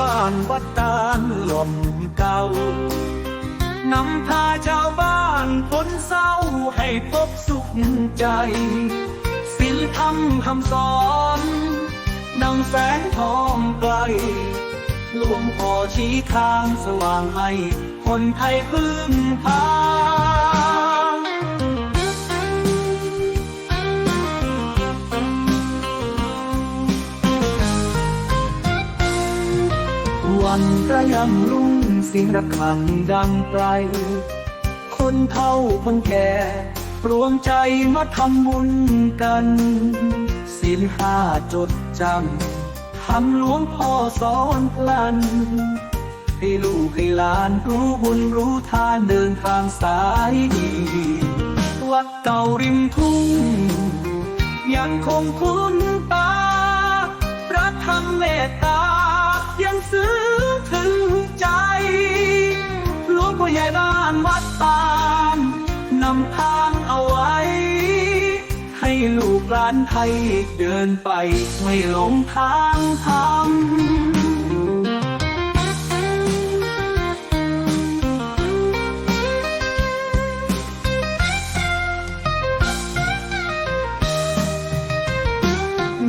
บ้านวัดตาลลมเก่านำพาชาวบ้านพ้นเศร้าให้พบสุขใจศีลธรรมคำสอนดังแสงทองไกลหลวงพ่อชี้ทางสว่างให้คนไทยพึ่งพา วันระยำรุ่งเสียงระฆังดังไกล คนเฒ่าคนแก่รวมใจมาทำบุญกันศีลห้าจดจำทำหลวงพ่อสอนพลัน ให้ลูกให้หลานรู้บุญรู้ทานเดินทางสายดีวัดเก่าริมทุ่ง ยังคงคุ้นตาพระธรรมเมตตา ยังซึ้งถึงใจ หลวงพ่อใหญ่บ้านวัดตาลนำทางเอาไว้ ให้ลูกหลานไทยเดินไปไม่หลงทางธรรม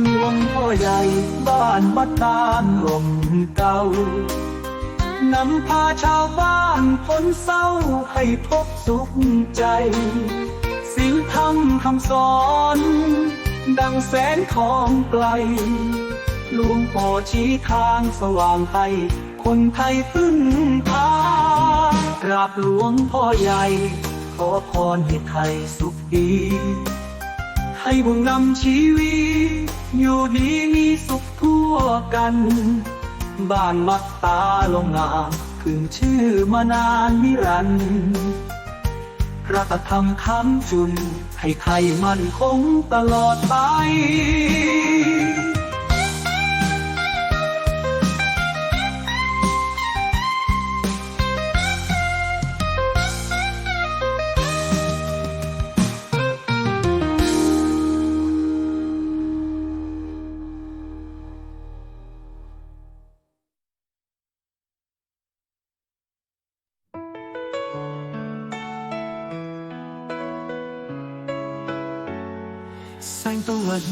หลวงพ่อใหญ่บ้านบัดตาลลม เก่า นำพาชาวบ้านพ้นเศร้าให้พบสุขใจศีลธรรมคำสอน ดังแสนของไกลหลวงพ่อชี้ทางสว่างให้คนไทยพึ่งพากราบหลวงพ่อใหญ่ ขอพรให้ไทยสุขดี ให้บุญนำชีวิตอยู่ดีมีสุขทั่วกัน บ้านมักตาลงงามขึ้นชื่อมานานนิรันดร์พระธรรมคำจุน ให้ไทยมั่นคงตลอดไป วน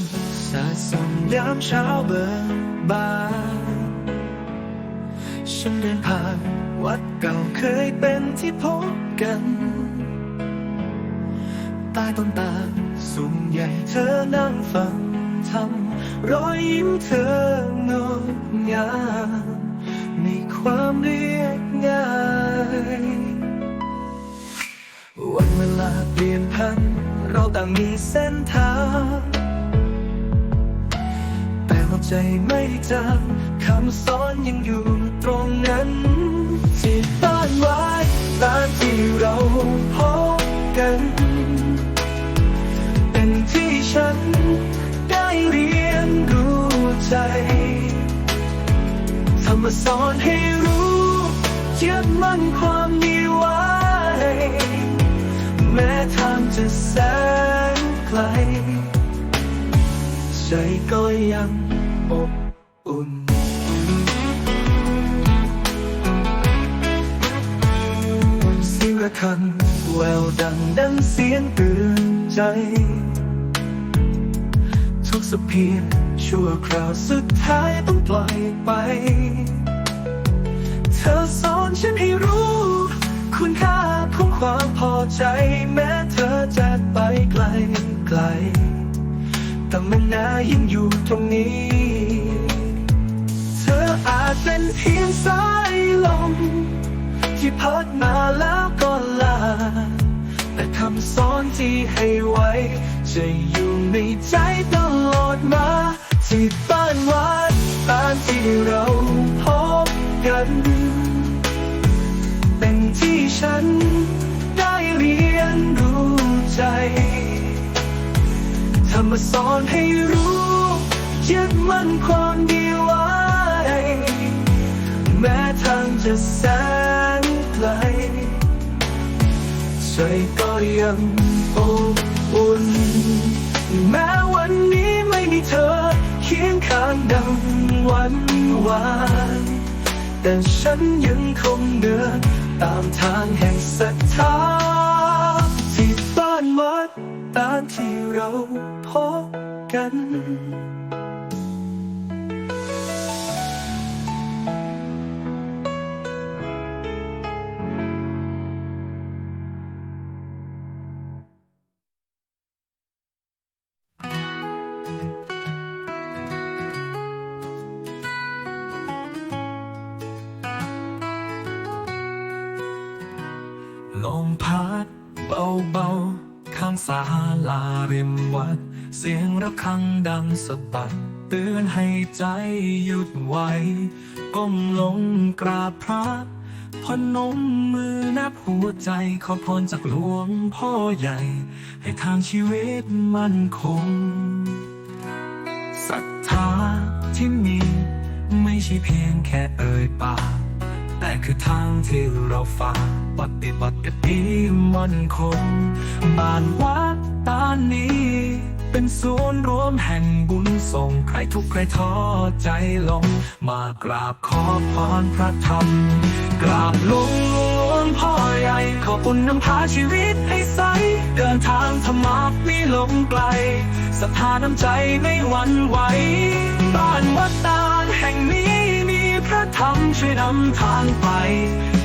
สาดส่องยามเช้าเบิกบานฉันเดินผ่านวัดเก่าเคยเป็นที่พบกันใต้ต้นตาลสูงใหญ่เธอนั่งฟังทำรอยยิ้มเธองดงามมีความเรียบง่าย วันเวลาเปลี่ยนพัน เราต่างมีเส้นทาง ใจไม่จางคำสอนยังอยู่ตรงนั้นที่ต้านไว้ตามที่เราพบกัน เป็นที่ฉันได้เรียนรู้ใจทำมาสอนให้รู้ยึดมั่นความดีไว้ แม้ทางจะแสนไกล ใจก็ยัง อบอุ่น เสียงระฆังแววดังดังเสียงเตือนใจ ทุกสเพียงชั่วคราวสุดท้ายต้องปล่อยไป เธอสอนฉันให้รู้ คุณค่าของความพอใจ แม้เธอจะไปไกลไกล แต่มันนายังอยู่ตรงนี้ เธออาจเป็นเพียงสายลม ที่พัดมาแล้วก็ลา แต่คำสอนที่ให้ไว้ จะอยู่ในใจตลอดมาที่บ้านวัดตามที่เราพบกัน อนให้รู้ยึดมั่นความดีไว้ แม้ทางจะแสนไกลใจก็ยังอบอุ่น แม้วันนี้ไม่มีเธอเคียงข้างดังวันวาน แต่ฉันยังคงเดินตามทางแห่งศรัทธา ตามที่เราพบกัน เสียงระฆังดังสะบัดเตือนให้ใจหยุดไว้ ก้มลงกราบพระพนมมือนับหัวใจขอพรจากหลวงพ่อใหญ่ ให้ทางชีวิตมั่นคงศรัทธาที่มีไม่ใช่เพียงแค่เอ่ยปากแต่คือทางที่เราฝ่าปฏิบัติกันดีมั่นคงบ้านวัดตานนี้ เป็นศูนย์รวมแห่งบุญส่งใครทุกใครท้อใจลง มากราบขอพรพระธรรม กราบลงหลวงพ่อใหญ่ ขอบุญนำพาชีวิตให้ใส เดินทางธรรมะไม่หลงไกลศรัทธาน้ำใจไม่หวั่นไหวบ้านวัดตาลแห่งนี้มีพระธรรมช่วยนำทางไป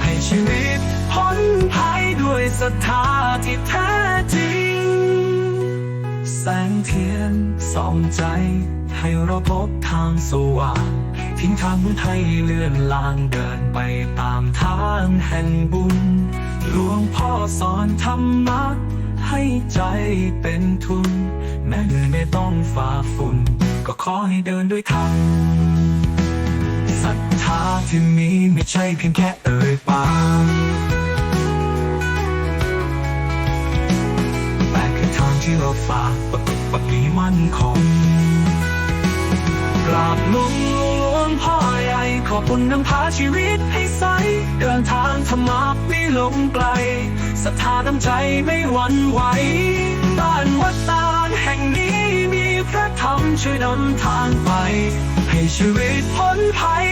ให้ชีวิตพ้นภัยด้วยศรัทธาที่แท้จริง แสงเทียนส่องใจ ให้เราพบทางสว่างทิ้งทางบุญให้เลื่อนลางเดินไปตามทางแห่งบุญ หลวงพ่อสอนธรรมะให้ใจเป็นทุน แม้เหนื่อยไม่ต้องฝ่าฝุ่น ก็ขอให้เดินด้วยธรรมศรัทธาที่มีไม่ใช่เพียงแค่เอ่ยปาก ที่เราฝ่าปฏิบัติมั่นคงกราบลวงหลวงพ่อใหญ่ขอบุญนำพาชีวิตให้ใส เดินทางธรรมะไม่หลงไกลศรัทธาน้ำใจไม่หวั่นไหวบ้านวัดตาลแห่งนี้มีพระธรรมช่วยนำทางไป ให้ชีวิตพ้นภัย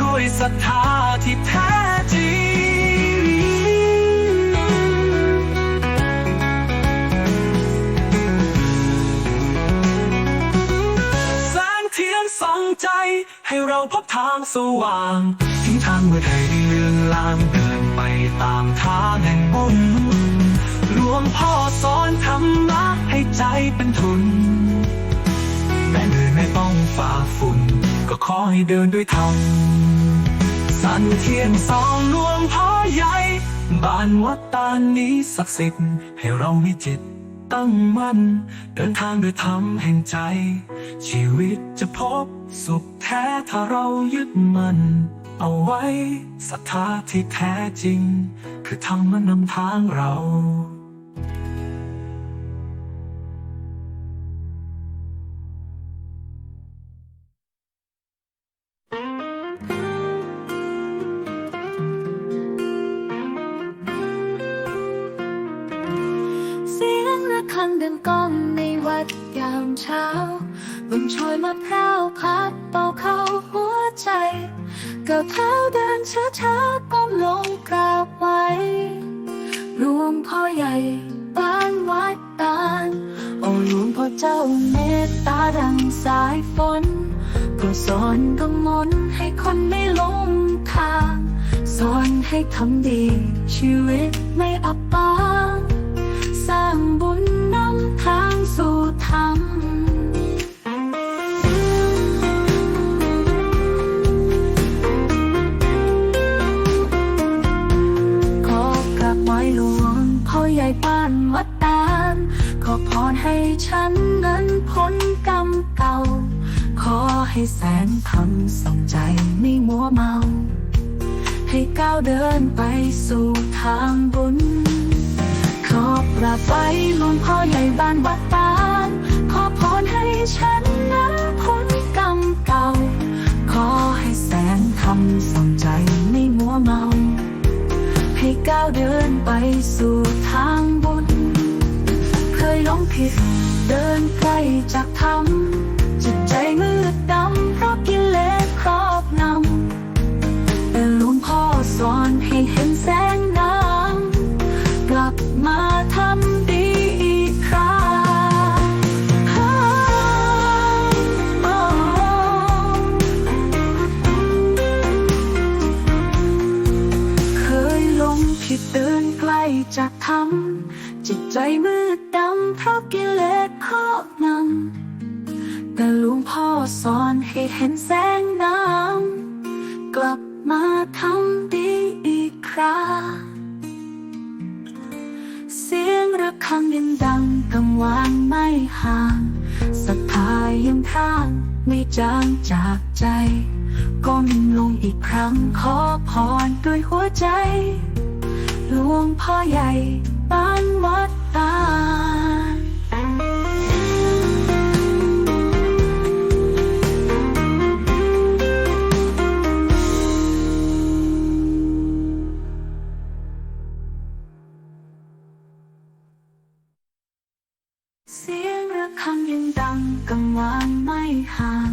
ด้วยศรัทธาที่แท้ เราพบทางสว่างทิ้งทางมืดให้เลื่อนลางเดินไปตามทางแห่งบุญหลวงพ่อสอนธรรมะให้ใจเป็นทุน แม้เหนื่อยไม่ต้องฝ่าฝุ่น ก็ขอให้เดินด้วยธรรมสันเทียนสองหลวงพ่อใหญ่ บ้านวัดตานี้ศักดิ์สิทธิ์ให้เรามีจิต ตั้งมั่น เดินทางด้วยธรรมแห่งใจ ชีวิตจะพบสุขแท้ถ้าเรายึดมันเอาไว้ศรัทธาที่แท้จริง คือธรรมนำทางเรา พร้าวพัดเป่าเข้าหัวใจก้าวเท้าเดินช้าช้าๆก้มลงกราบไว้หลวงพ่อใหญ่บ้านวัดตาลโอ้หลวงพ่อเจ้าเมตตาดังสายฝนก็สอนกำมนให้คนไม่หลงทางสอนให้ทำดี ชีวิตไม่อับปาง สร้างบุญนำทางสู่ธรรม ขอพรให้ฉันนั้นพ้นกรรมเก่า ขอให้แสงธรรมส่องใจไม่มัวเมา ให้ก้าวเดินไปสู่ทางบุญขอบกราบไหว้หลวงพ่อใหญ่บ้านวัดตาลขอพรให้ฉันนั้นพ้นกรรมเก่าขอให้แสงธรรมส่องใจไม่มัวเมาให้ก้าวเดินไปสู่ทางบุญ งผิด เดินไกลจากธรรมจิตใจมืดดำเพราะกิเลสครอบนำแต่หลวงพ่อสอนให้เห็นแสงน้ำกลับมาทำดีอีกครั้งเคยลงผิดเดินไกลจากธรรมจิตใจมืด พ่อสอนให้เห็นแสงน้ำกลับมาทำดีอีกคราเสียงระฆังยังดังกังวานไม่ห่างศรัทธายังข้างไม่จางจากใจก้มลงอีกครั้งขอพรด้วยหัวใจ หลวงพ่อใหญ่บ้านวัด ยงระฆังยังดังกังวานไม่ห่าง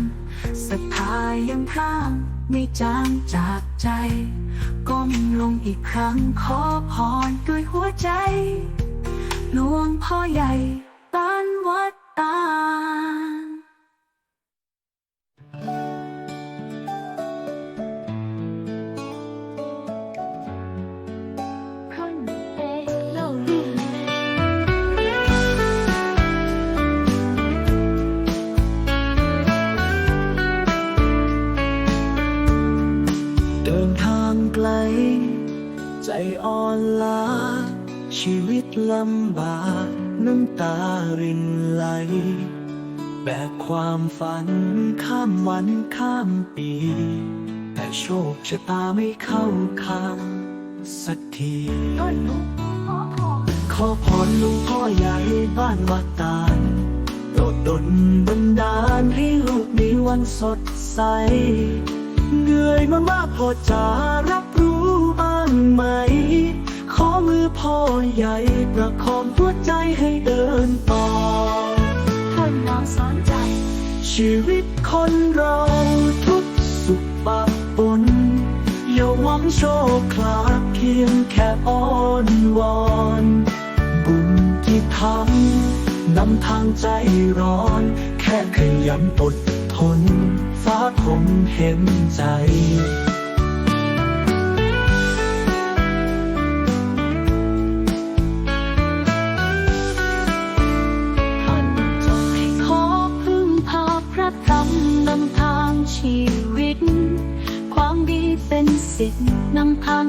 ศรัทธายังพร่างไม่จางจากใจ ก้มลงอีกครั้งขอพรด้วยหัวใจหลวงพ่อใหญ่ำบากน้ำตารินไหล แบกความฝันข้ามวันข้ามปี แต่โชคชะตาไม่เข้าข้างสักทีขอพรลุงพ่อใหญ่บ้านวัดตาลโปรดดลบันดาลให้ลูกมีวันสดใส เหนื่อยมามากพอจะรับรู้บ้างไหม ขอมือพ่อใหญ่ ประคองหัวใจให้เดินต่อคนมองสอนใจ ชีวิตคนเราทุกสุขปะปนอย่าหวังโชคลาภเพียงแค่อ้อนวอนบุญที่ทำนำทางใจร้อน แค่ขยันอดทน ฟ้าคงเห็นใจ สิทธิ์นำทาง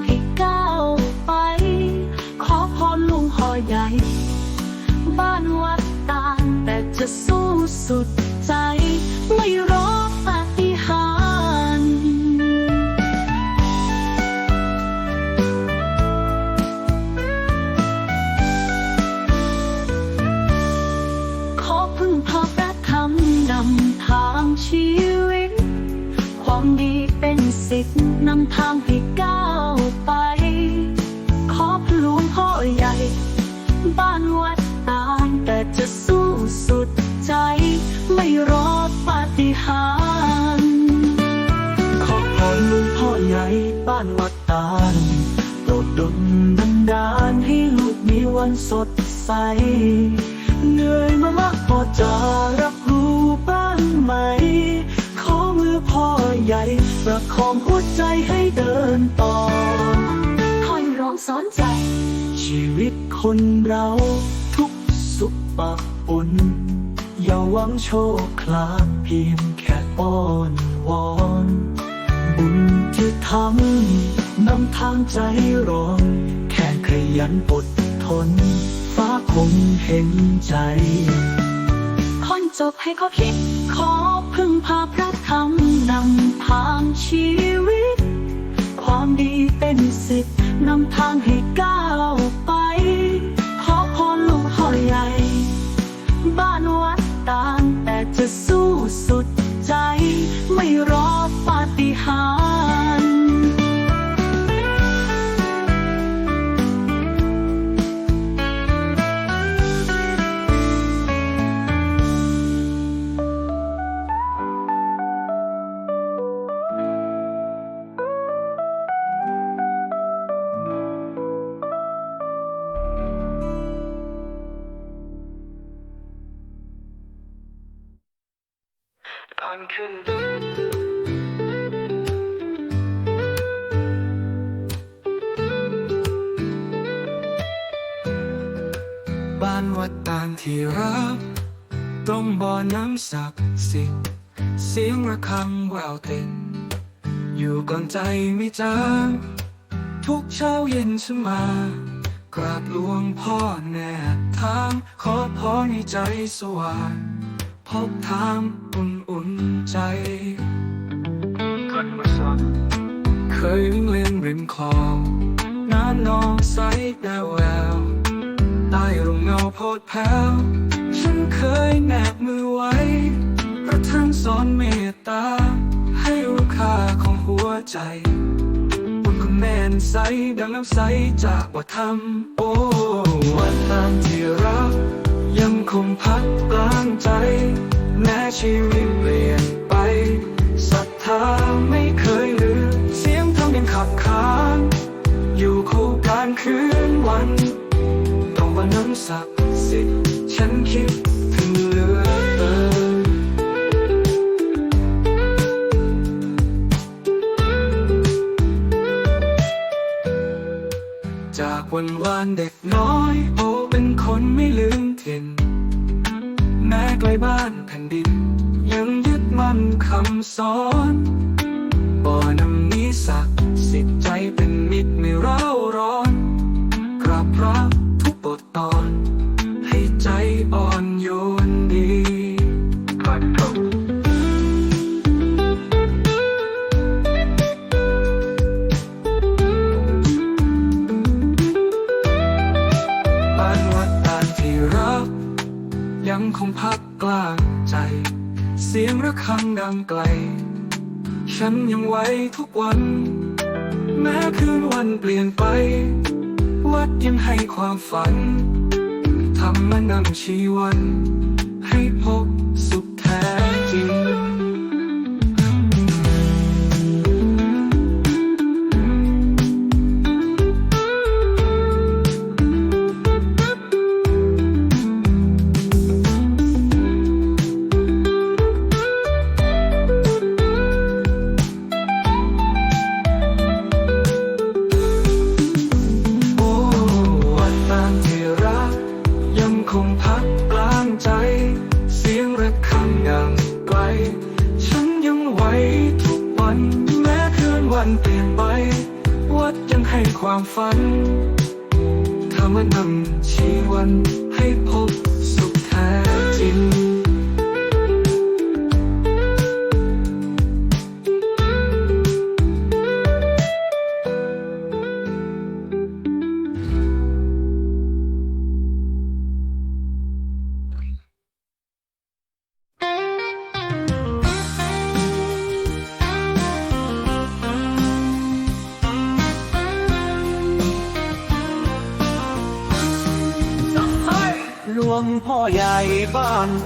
ความดีเป็นสิทธิ์นำทางให้ก้าวไป ขอพระหลวงพ่อใหญ่ บ้านวัดตาลแต่จะสู้สุดใจ ไม่รอปาฏิหาริย์ขอพรหลุงพ่อใหญ่บ้านวัดตาลโปรดดลบันดาลให้ลูกมีวันสดใส เหนื่อยมามากพอจะรับรู้บ้างไหม ใหญ่ประคองหัวใจให้เดินต่อคอยร้องสอนใจ ชีวิตคนเราทุกสุขปะปนอย่าหวังโชคลาภเพียงแค่อ้อนวอนบุญที่ทำนำทางใจร้อนแค่ขยันอดทน ฟ้าคงเห็นใจคนจบให้เขาคิดขอพึ่งพาพระ ธรรมนำทางชีวิต ความดีเป็นสิทธิ์นำทางให้ก้าวไปขอพรหลวงพ่อใหญ่ บ้านวัดต่างแต่จะสู้านวัดตางที่รักตรงบ่อน้ำศักดิ์สิทธิ์เสียงระฆังแววติดอยู่ก่อนใจไม่จางทุกเช้าเย็นฉันมากราบหลวงพ่อแน่ทาง ขอพรให้ใจสว่างพบทางอุ่นอุ่นๆใจเคยวิ่งเล่นริมคลองน้ำนองใสแวว โพดแผ้วฉันเคยแนบมือไว้พระท่านสอนเมตตา ให้รู้ค่าของหัวใจบุญคุณแม่นใสดังน้ำใสจากวัดธรรม โอ้วัดตามที่รัก ยังคงพักกลางใจ แม้ชีวิตเปลี่ยนไปศรัทธาไม่เคยลืมเสียงธรรมยังขับขานอยู่คู่การคืนวันตรงวันน้ำศัก สิฉันคิดถึงเหลือเกินจากวันวานเด็กน้อย โอเป็นคนไม่ลืมถิ่น แม้ไกลบ้านแผ่นดิน ยังยึดมั่นคำสอนบ่อนำนี้ศักสิทธิ์ใจเป็นมิตรไม่เร่า งคงพักกล้าใจ เสียงระฆังดังไกล ฉันยังไว้ทุกวัน แม้คืนวันเปลี่ยนไป วัดยังให้ความฝันทำมันนำชีวัน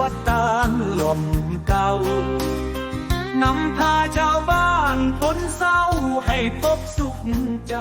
วัดตาลลมเก่านำพาชาวบ้านพ้นเศร้าให้พบสุขใจ